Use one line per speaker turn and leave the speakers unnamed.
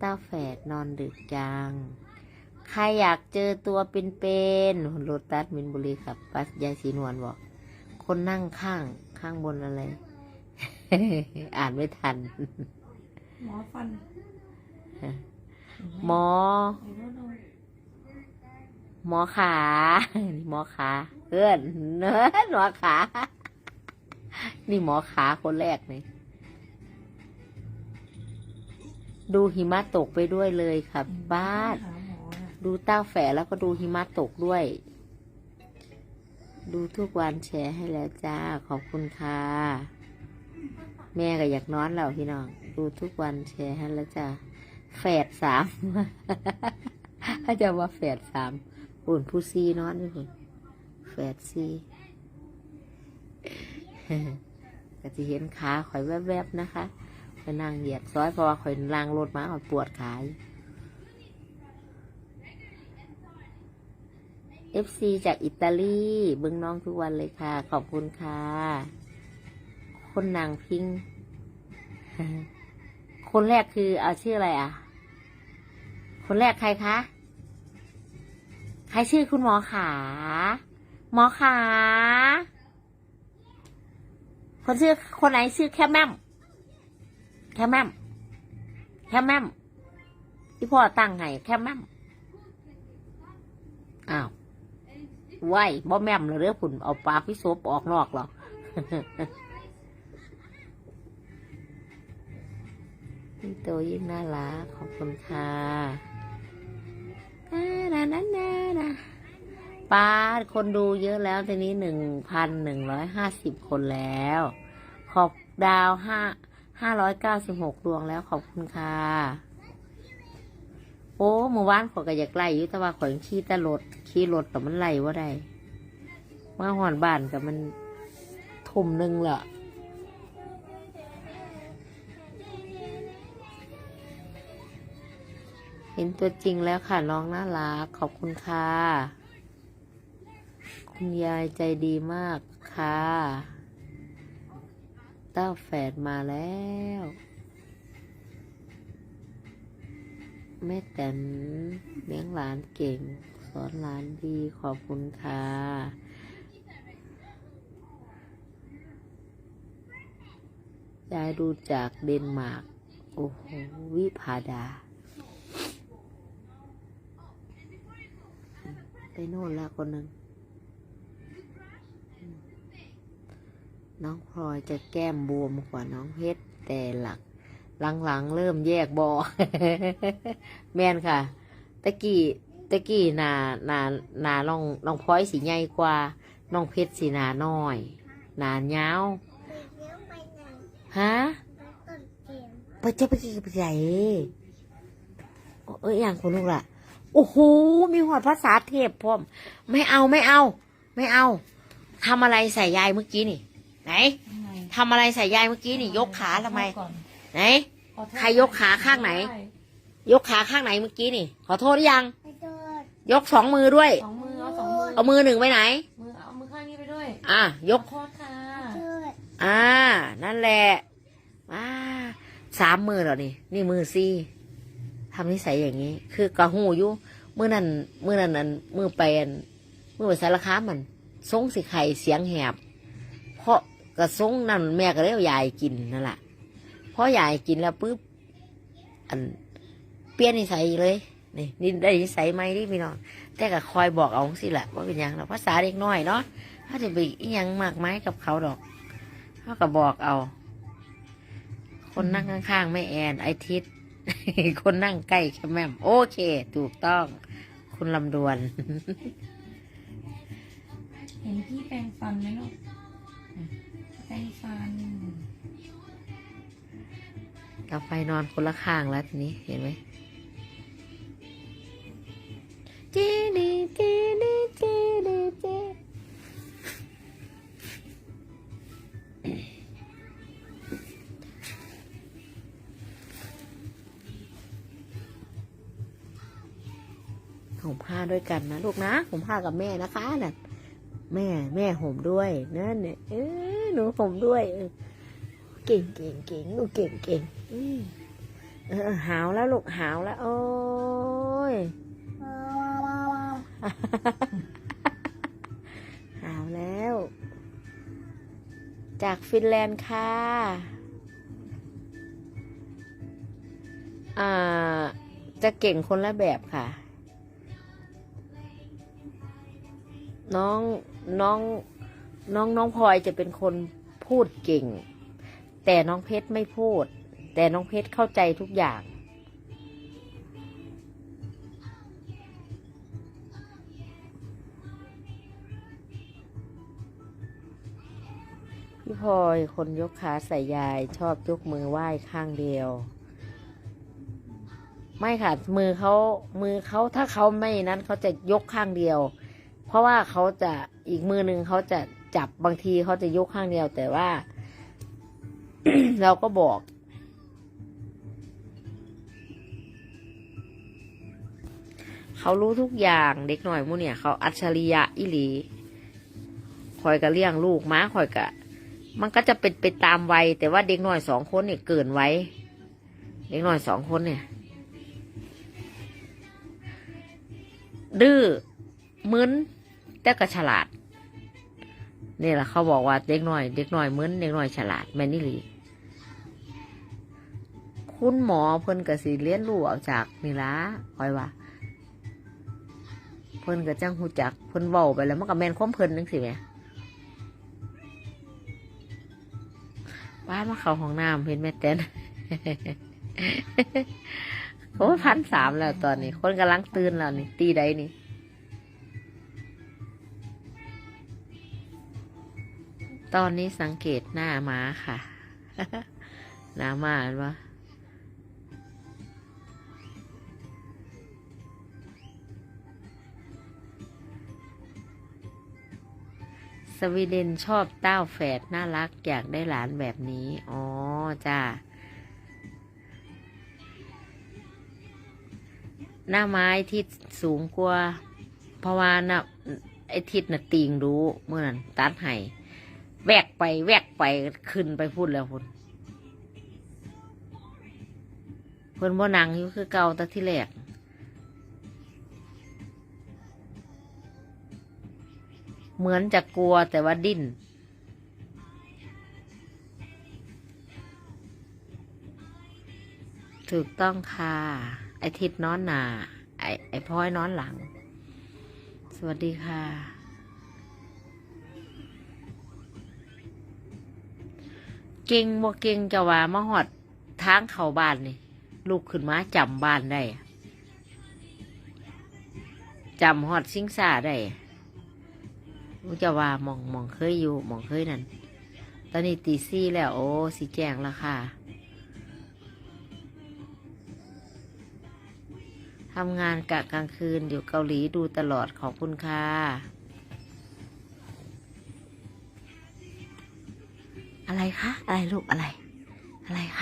ต้าแฝดนอนดึกจัง ใครอยากเจอตัวเป็นๆโรตัสมินบุรีครับปัสยายสีนวลบอก คนนั่งข้างข้างบนอะไร อ่านไม่ทัน
หมอฟัน
หมอ
ไอ้โน่นเอา
หมอขานี่หมอขาเพื่อนเนิร์ดหมอขา นี่หมอขาคนแรกนี่ ดูหิมะตกไปด้วยเลยครับบ้าน ดูเต้าแฝดแล้วก็ดูหิมะตกด้วย ดูทุกวันแชร์ให้แล้วจ้า ขอบคุณค่ะ แม่ก็อยากนอนแล้วพี่น้อง ดูทุกวันแชร์ให้แล้วจ้า แฝดสามถ้าจะว่าแฝดสามอุ่นผู้ซีนอนอยู่คุณแฝดซีก็จะเห็นขาข่อยแวบๆนะคะ อยนั่งเหยียดซอยเพราะว่าข่อยล่างรถมาข่อยปวดขาย FC จากอิตาลีเบิ้องน้องทุกวันเลยค่ะ ขอบคุณค่ะ คนนางพิง คนแรกคือเอาชื่ออะไรอะ คนแรกใครคะ ใครชื่อคุณหมอขา หมอขา คนชื่อคนไหนชื่อแคมแมม แคมแมมแคมแมมที่พ่อตั้งให้แคมแมมอ้าวไหวบ่แม่มเลยเด้อคุณเอาปลาพิโซปออกนอกหรอพี่โตยิ่งน่ารักขอบคุณค่ะนานานานาป้าคนดูเยอะแล้วทีนี้หนึ่งพันหนึ่งร้อยห้าสิบคนแล้ว ขอบดาวห้า ห้าร้อยเก้าสิบหกดวงแล้วขอบคุณค่ะ โอ้เมื่อวานขอยก็อยากไล่อยู่แต่ว่าขอยยังขี่ต่รถขี่รถแต่มันไล่ว่าได้มาหอนบ้านกับมันทุ่มหนึ่งละเห็นตัวจริงแล้วค่ะ น้องน่ารักขอบคุณค่ะ คุณยายใจดีมากค่ะ ต้าแฝดมาแล้ว แม่แตนเลี้ยงหลานเก่ง สอนหลานดีขอบคุณค่ะยายดูจากเดนมาร์ก โอ้โห วิภาดา ไปโน่นล้วคนหนึ่ง น้องพลอยจะแก้มบวมกว่าน้องเพชรแต่หลัก หลังๆเริ่มแยกบอแม่นค่ะ ตะกี้ตะกี้หนาหนาหนาน้องน้องพลอยสีใหญ่กว่าน้องเพชรสีหนาน้อยหนายาว
เงไปไหน
ฮะไปเจ้าไปกี่ไปใหญ่เอ้ยอย่างคนลูกล่ะ โอ้โหมีหัวภาษาเทพพร้อม ไม่เอาไม่เอา ไม่เอาทำอะไรใส่ยายเมื่อกี้นี่ ไหน
ทำไม
ทำอะไรใส่ยายเมื่อกี้นี่ยกขาทำไม
ก่อน
ไหน
ขอโทษ
ใครยกขาข้างไหน
ด้
ยกขาข้างไหนเมื่อกี้นี่ ขอโทษหรือยัง
ไปโดด
ยกสองมือด้วย
สองมือเอาสองมือ
เอามือหนึ่งไปไหน
มือเอามือข้างนี้ไปด้วย
อะยก
ขอโทษค่ะ
โดด
อ่า นั่นแหละอ่าสามมือเหรอนี่ นี่มือซี่ทำนิสัยอย่างนี้ คือกระหูอยู่มือนั่นมือนั่นนั่นมือไปอันมือไปสารค้ามมันทรงสิไข่เสียงแหบ เพราะ กระทรงนั่นแม่ก็เลยเอายายกินนั่นแหละเพราะยายกินแล้วปุ๊บอันเปลี่ยนนิสัยเลยนี่นี่ได้นิสัยไหมที่พี่น้องแต่ก็คอยบอกเอาสิแหละว่าเป็นยังเราภาษาเด็กน้อยเนาะถ้าจะไปอิหยังมากไม้กับเขาดอกเขาก็บอกเอา คนนั่งข้างๆไม่แอนไอทิศคนนั่งใกล้แค่แม่มโอเค ถูกต้อง คุณลำดวน
เห็นพี่แปรงฟันไหมลูก แปรงฟัน
กับไปนอนคนละข้างแล้วทีนี้เห็นไหมจีดีจีดีจีดีจีห่มผ้าด้วยกันนะลูกนะห่มผ้ากับแม่นะคะน่ะแม่แม่ห่มด้วยนั่นเนี่ยเออ หนูห่มด้วย เก่งเก่งเก่งหนูเก่งเก่งหาวแล้วลูกหาวแล้ว โอ้ยหาวแล้ว จากฟินแลนด์ค่ะอ่าจะเก่งคนละแบบค่ะ น้องน้อง น้องน้องพลอยจะเป็นคนพูดเก่ง แต่น้องเพชรไม่พูด แต่น้องเพชรเข้าใจทุกอย่าง พี่พลอยคนยกขาใส่ยายชอบยกมือไหว้ข้างเดียว ไม่ค่ะมือเขามือเขาถ้าเขาไม่นั้นเขาจะยกข้างเดียว เพราะว่าเขาจะอีกมือหนึ่งเขาจะ จับบางทีเขาจะยกข้างเดียวแต่ว่า เราก็บอก เขารู้ทุกอย่างเด็กหน่อยมูเนี่ย เขาอัจฉริยะอิหลีคอยก็เลี้ยงลูกม้าคอยกะมันก็จะเป็นไปตามวัยแต่ว่าเด็กหน่อยสองคนเนี่ยเกินไว้ เด็กหน่อยสองคนเนี่ยดื้อมึนแต่ก็ฉลาด นี่แหละเขาบอกว่าเด็กหน่อย เด็กหน่อยเหมึนเด็กหน่อยฉลาดแมนนี่ลีคุณหมอเพิ่นก็สิเรียนรู้ออกจากนี่ละคอยว่า เพิ่นก็จังหูจัก เพิ่นเว้าไปแล้วมันก็แมนความเพิ่นนึงสิแม่บ้านมาเข้าห้องน้ำเห็นแม่เต้นโอ้พันสามแล้วตอนนี้ คนกำลังตื่นแล้วนี่ ตีใดนี่ ตอนนี้สังเกตหน้าม้าค่ะ หน้าม้าเห็นปะสวีเดนชอบเต้าแฝดน่ารักอยากได้หลานแบบนี้ อ๋อ จ้า หน้าไม้ที่สูงกว่า เพราะว่าน่ะไอ้ทิศน่ะตีงรู้เมื่อนั้นตัดให้ แวกไปแวกไปขึ้นไปพูดแล้วพุ่นเพิ่นบ่นังอยู่คือเก่าแต่ที่แรกเหมือนจะกลัวแต่ว่าดิ้นถูกต้องค่ะ ไอทิศนอนหนา ไอไอพลอยนอนหลัง สวัสดีค่ะ เก่งบ่เก่งจะว่ามาหอดทางเข้าบ้านนี่ลูกขึ้นมาจำบ้านได้จำหอดซิงซาได้รู้จะว่ามองมองเคยอยู่มองเคยนั่นตอนนี้ตีซี่แล้ว โอ้สีแจงแล้วค่ะทำงานกะกลางคืนอยู่เกาหลีดูตลอดขอบคุณค่ะ อะไรคะ อะไรลูกอะไร อะไรคะ